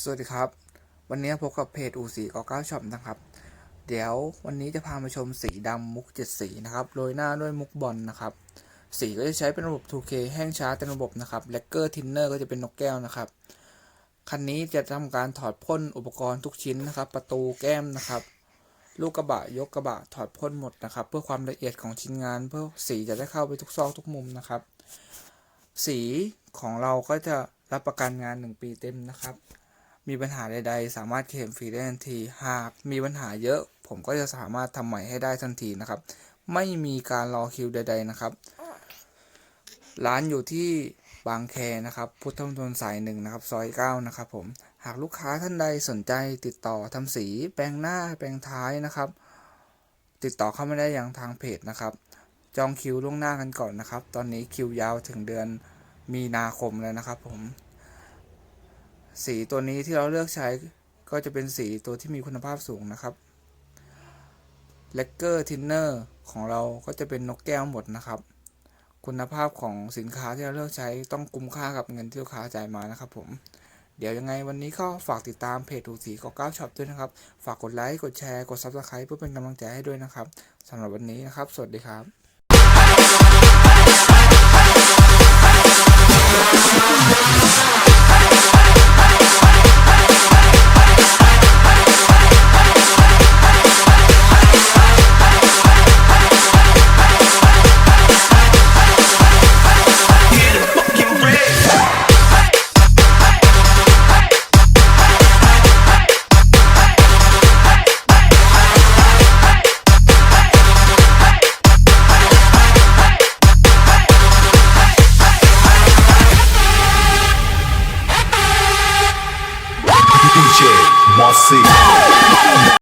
สวัสดีครับ วันนี้พบกับเพจอูสีกเก้าช็อปนะครับ เดี๋ยววันนี้จะพามาชมสีดำมุกเจ็ดสีนะครับโรยหน้าด้วยมุกบอลนะครับ สีก็จะใช้เป็นระบบ 2K แห้งช้าเต็มระบบนะครับแลกเกอร์ทินเนอร์ก็จะเป็นนกแก้วนะครับ คันนี้จะทำการถอดพ่นอุปกรณ์ทุกชิ้นนะครับ ประตูแก้มนะครับ ลูกกระบะยกกระบะถอดพ่นหมดนะครับ เพื่อความละเอียดของชิ้นงาน เพื่อสีจะได้เข้าไปทุกซอกทุกมุมนะครับ สีของเราก็จะรับประกันงาน 1 ปีเต็มนะครับ มีปัญหาใดๆ สามารถเคลมฟรีได้ทันที หากมีปัญหาเยอะ ผมก็จะสามารถทำใหม่ให้ได้ทันทีนะครับ ไม่มีการรอคิวใด ๆนะครับ ร้านอยู่ที่บางแคนะครับ พุทธมณฑลสายหนึ่งนะครับ ซอยเก้านะครับผม หากลูกค้าท่านใดสนใจติดต่อทำสี แปลงหน้า แปลงท้ายนะครับ ติดต่อเข้ามาได้อย่างทางเพจนะครับ จองคิวล่วงหน้ากันก่อนนะครับ ตอนนี้คิวยาวถึงเดือนมีนาคมแล้วนะครับผม สีตัวนี้ที่เราเลือกใช้ก็จะเป็นสีตัวที่มีคุณภาพสูงนะครับ l e กเกอร์ทินเนอร์ของเราก็จะเป็นนกแก้วหมดนะครับ คุณภาพของสินค้าที่เราเลือกใช้ต้องคุ้มค่ากับเงินที่ลูกค้าจ่ายมานะครับผมเดี๋ยวยังไงวันนี้ก็ฝากติดตามเพจถูกสีกเก้าช็อปด้วยนะครับ ฝากกดไลค์ กดแชร์ กด Subscribe เพื่อเป็นกำลังใจให้ด้วยนะครับสำหรับวันนี้นะครับ สวัสดีครับ DJ Masih